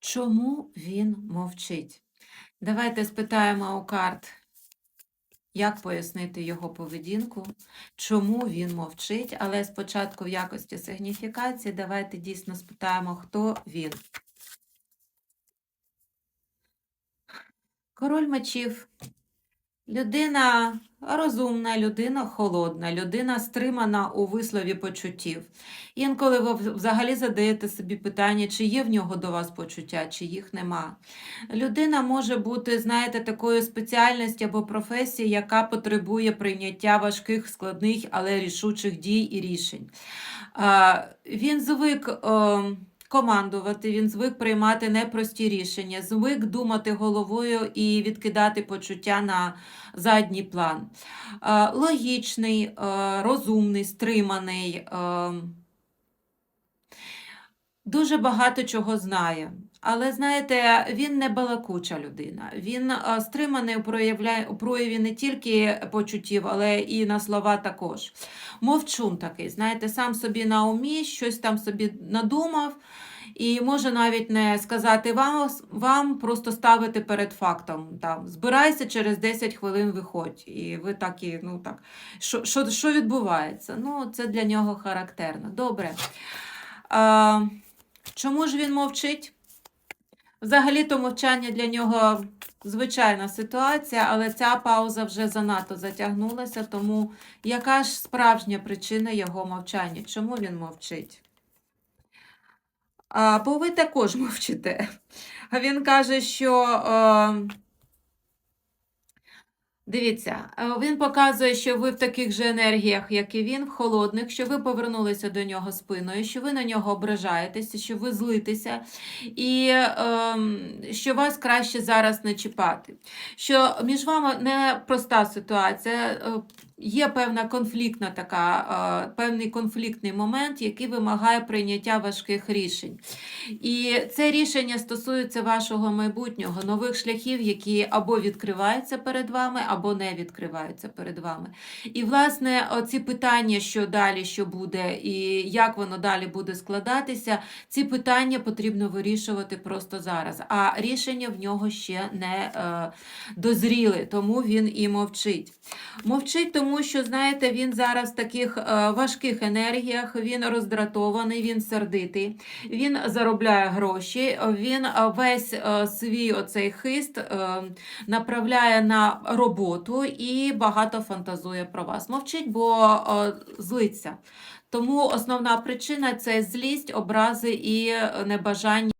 Чому він мовчить? Давайте спитаємо у карт, як пояснити його поведінку, чому він мовчить, але спочатку в якості сигніфікації давайте дійсно спитаємо, хто він. Король мечів. Людина розумна, людина холодна, людина стримана у вислові почуттів. Інколи ви взагалі задаєте собі питання, чи є в нього до вас почуття, чи їх нема. Людина може бути, знаєте, такою спеціальністю або професією, яка потребує прийняття важких, складних, але рішучих дій і рішень. Він звик е, командувати, він звик приймати непрості рішення, звик думати головою і відкидати почуття на задній план. Е, Логічний, е, розумний, стриманий. Дуже багато чого знає. Але знаєте, він не балакуча людина. Він е, стриманий у проявля... у прояві не тільки почуттів, але і на слова також. Мовчун такий, знаєте, сам собі на умі, щось там собі надумав, і може навіть не сказати вам, вам просто ставити перед фактом. Там, збирайся, через 10 хвилин виходь. І ви такі, ну так, що, що, що відбувається? Ну, це для нього характерно. Добре. А, чому ж він мовчить? Взагалі-то мовчання для нього звичайна ситуація, але ця пауза вже занадто затягнулася, тому яка ж справжня причина його мовчання? Чому він мовчить? А, бо ви також мовчите. Він каже, що. Е, Дивіться, е, він показує, що ви в таких же енергіях, як і він, в холодних, що ви повернулися до нього спиною, що ви на нього ображаєтеся, що ви злитеся, і ем, що вас краще зараз не чіпати. Що між вами непроста ситуація, е, є певна конфліктна така, е, певний конфліктний момент, який вимагає прийняття важких рішень. І це рішення стосується вашого майбутнього, нових шляхів, які або відкриваються перед вами, або не відкриваються перед вами. І, власне, оці питання, що далі, що буде, і як воно далі буде складатися, ці питання потрібно вирішувати просто зараз. А рішення в нього ще не е, дозріли, тому він і мовчить. Мовчить, тому що, знаєте, він зараз в таких е, важких енергіях, він роздратований, він сердитий, він заробляє гроші, він е, весь е, свій оцей хист направляє на роботу і багато фантазує про вас. Мовчить, бо злиться. Тому основна причина це злість, образи і небажання.